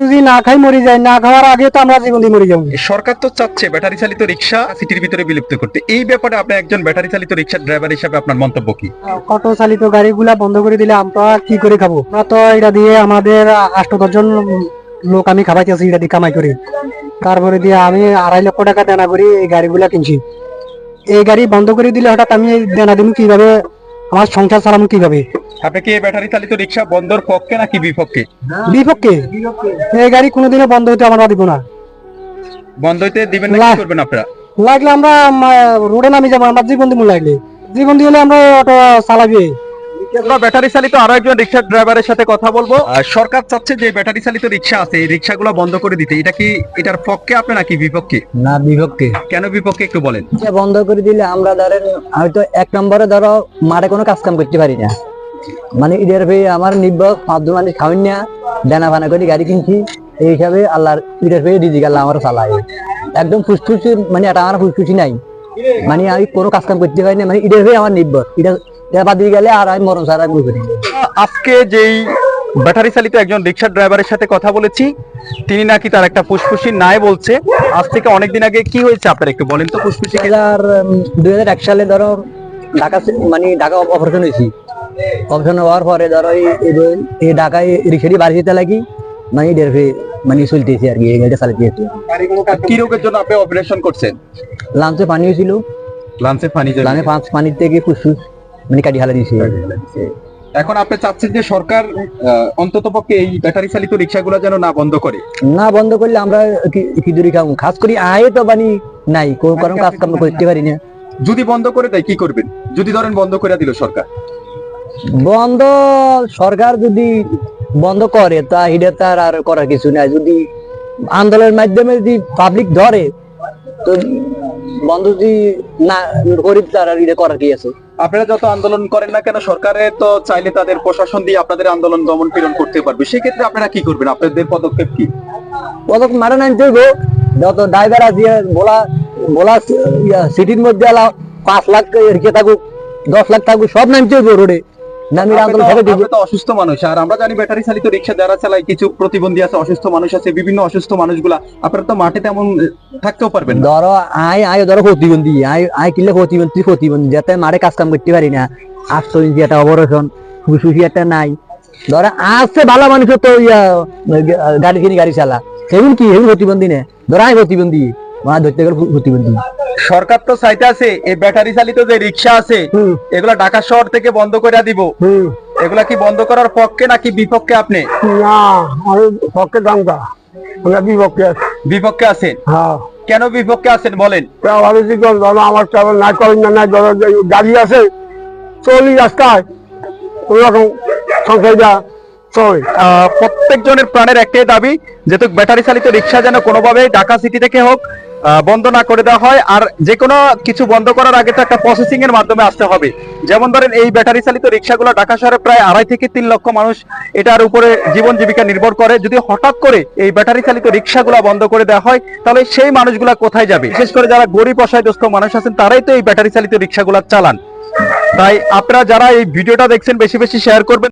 যদি না খাই মরে যায় না খাওয়ার আগে তো আমরা জীবন দিয়ে মরে যাব। সরকার তো চাচ্ছে ব্যাটারি চালিত রিক্সা সিটির ভিতরে বিলুপ্ত করতে। এই ব্যাপারে আপনি একজন ব্যাটারি চালিত ড্রাইভার হিসাবে আপনার মন্তব্য কি? অটো চালিত গাড়িগুলা বন্ধ করে দিলে আমরা কি করে খাব? আমরা তো এটা দিয়ে আমাদের আষ্ট দশজন লোক আমি খাবাইতেছি এটা দিয়ে কামাই করি। তারপরে দিয়ে আমি আড়াই লক্ষ টাকা দেনা করি এই গাড়িগুলা কিনছি। এই গাড়ি বন্ধ করে দিলে হঠাৎ আমি দেনা দিব কীভাবে? আমার সংসার চালাবো কীভাবে? আপনি কি এই ব্যাটারি চালিত রিক্সা বন্ধর পক্ষে নাকি বিপক্ষে? বিপক্ষে? এই গাড়ি কোনোদিনও বন্ধ হইতে আমরা দিব না। বন্ধ হইতে দিবেন না। কি করবেন আপনারা? লাগলে আমরা রোডে নামি যাব আমরা জীবন দিব লাগলে। জীবন দিয়ে হলে আমরা অটো চালাবি। আমরা ব্যাটারি চালিত আরও একজন রিক্সা ড্রাইভারের সাথে কথা বলব। সরকার চাচ্ছে যে ব্যাটারি চালিত রিক্সা আছে এই রিক্সাগুলো বন্ধ করে দিতে। এটা কি এটার পক্ষে আপনি নাকি বিপক্ষে? না বিভক্তি কেন বিপক্ষে একটু বলেন। এটা বন্ধ করে দিলে আমরা ধরেন হয়তো এক নম্বরে ধরো মাঠে কোনো কাজ কাম করতে পারি না। মানে ঈদের ভেয়ে আমার মানে খাওয়ান না দেনা ফানা করে গাড়ি কিনছি এই হিসাবে আল্লাহর ঈদের দিদি আল্লাহ আমার চালায়। একদম ফুসফুসি মানে এটা আমার ফুসফুসি নাই। মানে আমি কোনো কাজ কাম করতে পারি না মানে ঈদের ভেয়ে আমার এটা এটা দিয়ে গেলে আর আমি মরণ ছাড়া আমি আজকে যেই ব্যাটারি চালিত একজন রিক্সা ড্রাইভারের সাথে কথা বলেছি তিনি নাকি তার একটা ফুসফুসি নাই বলছে। আজ থেকে অনেকদিন আগে কি হয়েছে আপনার একটু বলেন তো ফুসফুসি দুই দুই হাজার এক সালে ধরো ঢাকা মানে ঢাকা অপারেশন হয়েছি। অপারেশন হওয়ার পরে ধরো এই- এই- এই ঢাকায় রিক্সাটি বাড়ি লাগি মানে এদের মানে চলতেছি আর কি গাড়িটা চালাতে কি রোগের জন্য আপনি অপারেশন করছেন? লাঞ্চে পানি হয়েছিল। লাঞ্চে পানি লাঞ্চে পাঁচ পানির থেকে ফুসফুস। মানে কাটি হালা দিয়েছে এখন আপনি চাচ্ছেন যে সরকার অন্তত পক্ষে এই ব্যাটারি চালিত রিক্সাগুলো যেন না বন্ধ করে। না বন্ধ করলে আমরা কি- দূরে খাব খাস করি আয় তো মানে নাই কোনো কারণ কাজ কাম করতে পারি না। যদি বন্ধ করে দেয় কি করবেন? যদি ধরেন বন্ধ করে দিল সরকার। বন্ধ সরকার যদি বন্ধ করে তা এটা তার আর করার কিছু নাই। যদি আন্দোলনের মাধ্যমে যদি পাবলিক ধরে তো বন্ধ যদি না করি তার আর এটা করার কি আছে? আপনারা যত আন্দোলন করেন না কেন, সরকারে তো চাইলে তাদের প্রশাসন দিয়ে আপনাদের আন্দোলন দমন পীড়ন করতে পারবে। সেক্ষেত্রে আপনারা কি করবেন? আপনাদের পদক্ষেপ কি? পদক মানে নাই দেবো যত ড্রাইভার আছে বলা বলা সিটির মধ্যে পাঁচ লাখ রেখে থাকুক, দশ লাখ থাকুক, সব নামতে রোডে নামির আন্দোলন হবে তো অসুস্থ মানুষ আর আমরা জানি ব্যাটারি চালিত রিক্সা যারা চালায় কিছু প্রতিবন্ধী আছে অসুস্থ মানুষ আছে বিভিন্ন অসুস্থ মানুষগুলা আপনারা তো মাঠে তেমন থাকতেও পারবেন ধরো আয় আয় ধরো প্রতিবন্ধী আয় আয় কিনলে প্রতিবন্ধী প্রতিবন্ধী যাতে মারে কাজ কাম করতে পারি না। আটশো ইঞ্চি একটা অপারেশন ফুসফুসি একটা নাই। ধরো আসছে ভালো মানুষ তো গাড়ি কিনে গাড়ি চালা। সেগুন কি সেগুন প্রতিবন্ধী না? ধরো আয় প্রতিবন্ধী। মা ধরতে গেলে প্রতিবন্ধী। সরকার তো চাইতে আছে এই ব্যাটারি চালিত যে রিক্সা আছে এগুলা ঢাকা শহর থেকে বন্ধ করে দিব। এগুলা কি বন্ধ করার পক্ষে নাকি বিপক্ষে আপনি? না আমি পক্ষে দামটা আমরা বিপক্ষে আছি। বিপক্ষে আছেন? হ্যাঁ। কেন বিপক্ষে আছেন বলেন? আমি কি করব? আমার ট্রাভেল না করেন না নাই গাড়ি আছে চলি রাস্তায় ওরকম আহ, প্রত্যেকজনের প্রাণের একটাই দাবি যেহেতু ব্যাটারি চালিত রিক্সা যেন কোনোভাবে ঢাকা সিটি থেকে হোক বন্ধ না করে দেওয়া হয়। আর যে কোনো কিছু বন্ধ করার আগে তো একটা প্রসেসিং এর মাধ্যমে আসতে হবে। যেমন ধরেন, এই ব্যাটারি চালিত রিক্সাগুলো ঢাকা শহরে প্রায় আড়াই থেকে তিন লক্ষ মানুষ এটার উপরে জীবন জীবিকা নির্ভর করে। যদি হঠাৎ করে এই ব্যাটারি চালিত রিক্সাগুলো বন্ধ করে দেওয়া হয়, তাহলে সেই মানুষগুলা কোথায় যাবে? বিশেষ করে যারা গরিব অসহায়গ্রস্ত মানুষ আছেন, তারাই তো এই ব্যাটারি চালিত রিক্সাগুলো চালান। তাই আপনারা যারা এই ভিডিওটা দেখছেন, বেশি বেশি শেয়ার করবেন।